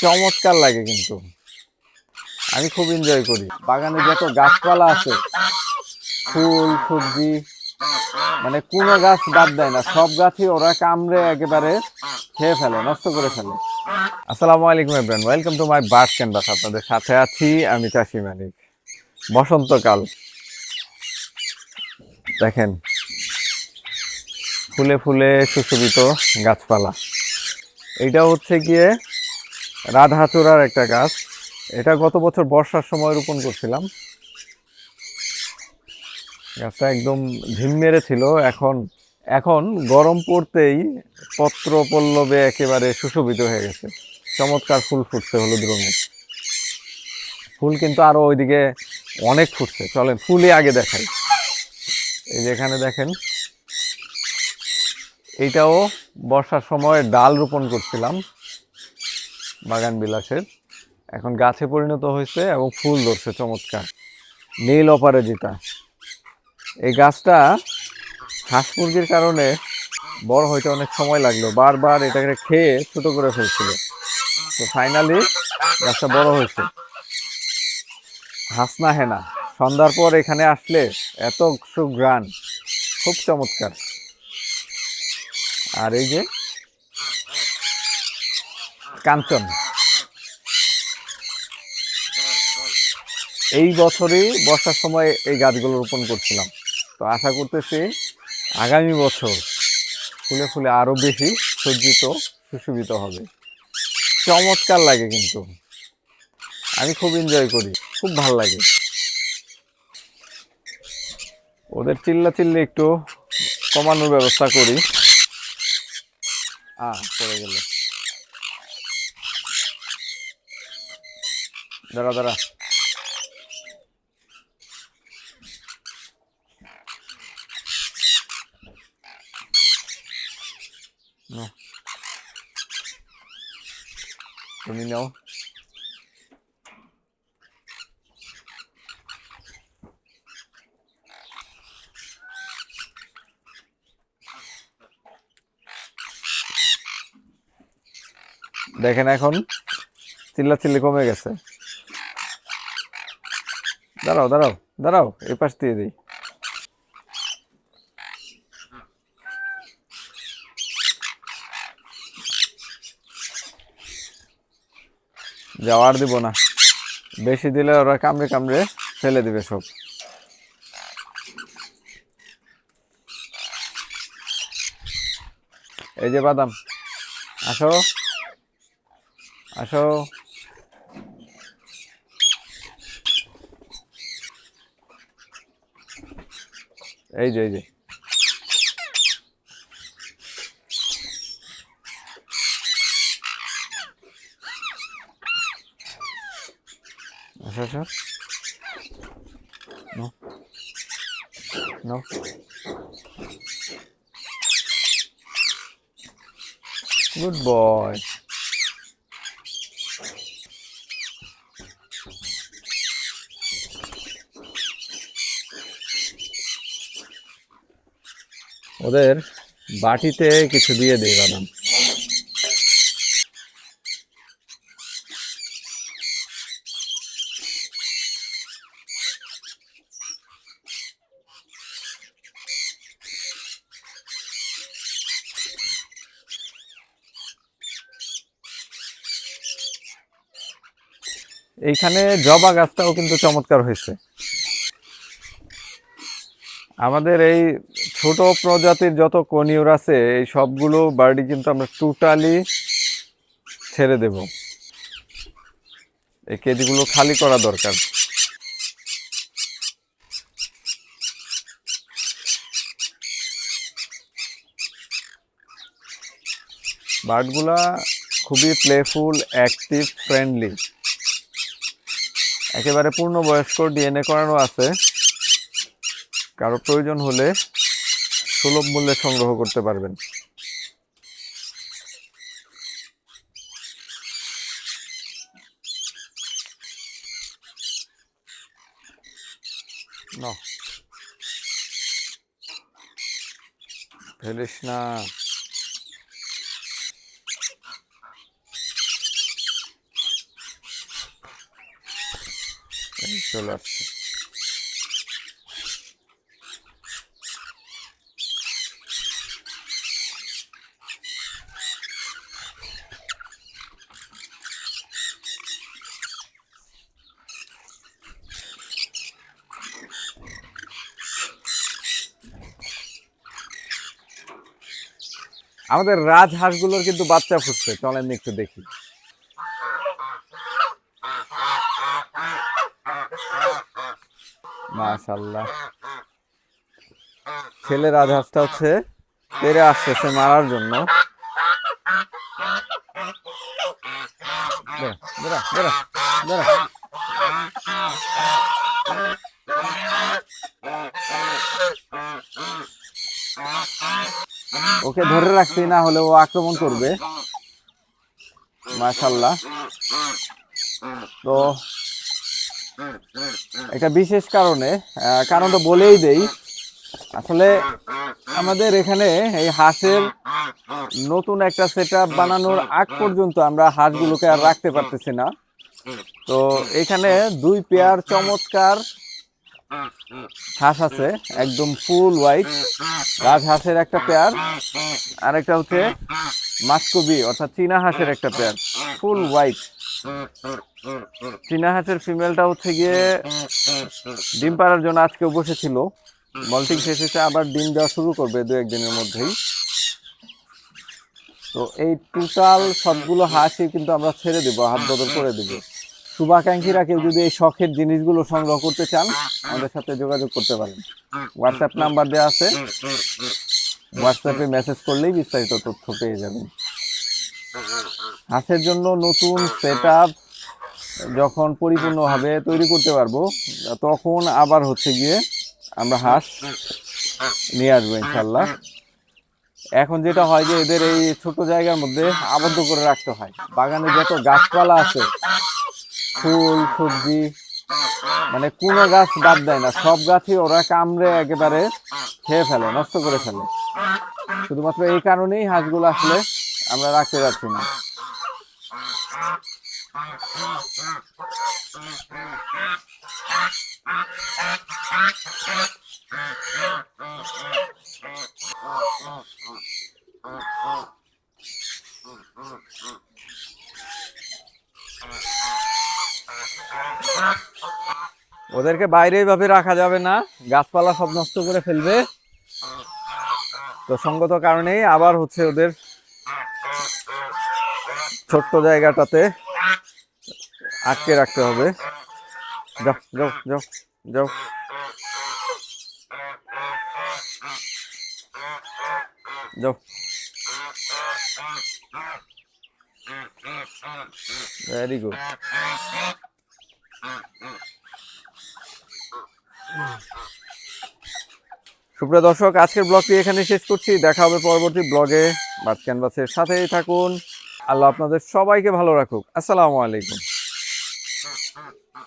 চমৎকার লাগে কিন্তু। আমি খুব এনজয় করি। বাগানে যত গাছপালা আছে, ফুল, সবজি মানে কোনো গাছ বাদ দেয় না। সব গাছই ওরা কামড়ে একেবারে খেয়ে ফেলে, নষ্ট করে ফেলে। আসসালামু আলাইকুম everyone welcome to my bird canvas আপনাদের সাথে আছি আমি চাষি মানিক। বসন্তকাল। দেখেন, ফুলে ফুলে সুশোভিত গাছপালা। এটা হচ্ছে গিয়ে রাধাচূড়ার একটা গাছ। এটা গত বছর বর্ষার সময় রোপণ করছিলাম। গাছটা একদম ঝিম মেরেছিল। এখন এখন গরম পড়তেই পত্র পল্লবে একেবারে সুশোভিত হয়ে গেছে। চমৎকার ফুল ফুটছে হলুদ রঙের। ফুল কিন্তু আরও ওইদিকে অনেক ফুটছে। চলেন ফুলই আগে দেখাই। এই যে এখানে দেখেন, এইটাও বর্ষার সময় ডাল রোপণ করছিলাম। বাগান বিলাসের। এখন গাছে পরিণত হয়েছে এবং ফুল ধরছে, চমৎকার। নীল অপরাজিতা। এই গাছটা হাঁস মুরগির কারণে বড় হইতে অনেক সময় লাগল, বারবার এটাকে খেয়ে ছোট করে ফেলছিল। তো ফাইনালি গাছটা বড় হয়েছে। হাসনা হেনা সন্ধ্যার পর এখানে আসলে এত সুগ্রান খুব চমৎকার। আর এই যে কাঞ্চন। এই বছরে বর্ষার সময় এই গাছগুলো রোপণ করছিলাম। তো আশা করতেছি আগামী বছর ফুলে ফুলে আরও বেশি সজ্জিত, সুশোভিত হবে। চমৎকার লাগে কিন্তু। আমি খুব এনজয় করি, খুব ভালো লাগে। ওদের চিল্লা চিল্লি একটু কমানোর ব্যবস্থা করি। আ পড়ে গেল। দাঁড়া দাঁড়া। তুমি নাও। দেখেন এখন চিল্লা চিল্লি কমে গেছে। দাঁড়াও দাঁড়াও দাঁড়াও, এই পাশ দিয়ে দিই। যাওয়ার দিব না। বেশি দিলে ওরা কামড়ে কামড়ে ফেলে দিবে সব। এই যে বাদাম, আসো আসো। এই যে এই যে। আসো আসো। No no good boy. ওদের বাটিতে কিছু দিয়ে দিই বাদাম। এইখানে জবা গাছটাও কিন্তু চমৎকার হয়েছে। আমাদের এই ছোট প্রজাতির যত কনিউর আছে, এই সবগুলো বার্ডি কিন্তু আমরা টোটালি ছেড়ে দেব। এই কেজিগুলো খালি করা দরকার। বার্ডগুলা খুবই প্লেফুল অ্যাক্টিভ ফ্রেন্ডলি একেবারে পূর্ণবয়স্ক ডিএনএ করানো আছে। কারও প্রয়োজন হলে সুলভ মূল্যে সংগ্রহ করতে পারবেন। ফেলিস না। চলে আসছে। আমাদের রাজহাঁসগুলোর কিন্তু বাচ্চা ফুটছে। চলেন একটু দেখি। মাশাল্লাহ ছেলে রাজহাঁসটা হচ্ছে তেরে আসতেছে মারার জন্য। দাঁড়া, দাঁড়া, দাঁড়া, দাঁড়া। ওকে ধরে রাখছি, না হলে ও আক্রমণ করবে। মাশাল্লাহ তো একটা বিশেষ কারণে কারণটা বলেই দেই, আসলে আমাদের এখানে এই হাঁসের নতুন একটা সেট বানানোর আগ পর্যন্ত আমরা হাঁসগুলোকে আর রাখতে পারতেছি না। তো এখানে দুই পেয়ার চমৎকার হাঁস আছে, একদম ফুল হোয়াইট রাজহাঁসের একটা পেয়ার আর একটা হচ্ছে মাসকবি, অর্থাৎ চীনা হাঁসের একটা পেয়ার ফুল হোয়াইট চীনা হাঁসের ফিমেলটা হচ্ছে গিয়ে ডিম পাড়ার জন্য আজকে বসেছিল। মল্টিং শেষ হয়েছে, আবার ডিম দেওয়া শুরু করবে দু একদিনের মধ্যেই। তো এই টোটাল সবগুলো হাঁসই কিন্তু আমরা ছেড়ে দেবো হাত বদল করে দেবো। শুভাকাঙ্ক্ষীরা কেউ যদি এই শখের জিনিসগুলো সংগ্রহ করতে চান, আমাদের সাথে যোগাযোগ করতে পারেন। হোয়াটসঅ্যাপ নাম্বার দেওয়া আছে। হোয়াটসঅ্যাপে মেসেজ করলেই বিস্তারিত তথ্য পেয়ে যাবেন। হাঁসের জন্য নতুন সেট যখন পরিপূর্ণভাবে তৈরি করতে পারব, তখন আবার হচ্ছে গিয়ে আমরা হাঁস নিয়ে আসব ইনশাল্লাহ এখন যেটা হয় যে এদের এই ছোট জায়গার মধ্যে আবদ্ধ করে রাখতে হয়। বাগানে যত গাছপালা আছে ফুল, সবজি মানে কোনো গাছ বাদ দেয় না। সব গাছই ওরা কামড়ে একেবারে খেয়ে ফেলে, নষ্ট করে ফেলে। শুধুমাত্র এই কারণেই হাঁসগুলো আসলে আমরা রাখতে পারছি না। ওদেরকে বাইরে এইভাবে রাখা যাবে না। গাছপালা সব নষ্ট করে ফেলবে। তো সঙ্গত কারণেই আবার হচ্ছে ওদের ছোট্ট জায়গাটাতে আটকে রাখতে হবে। যাও যাও যাও যাও। ভেরি গুড সুপ্রিয় দর্শক, আজকের ব্লগটি এখানে শেষ করছি। দেখা হবে পরবর্তী ব্লগে। বাস ক্যানভাসের সাথেই থাকুন। আল্লাহ আপনাদের সবাইকে ভালো রাখুক। আসসালামু আলাইকুম।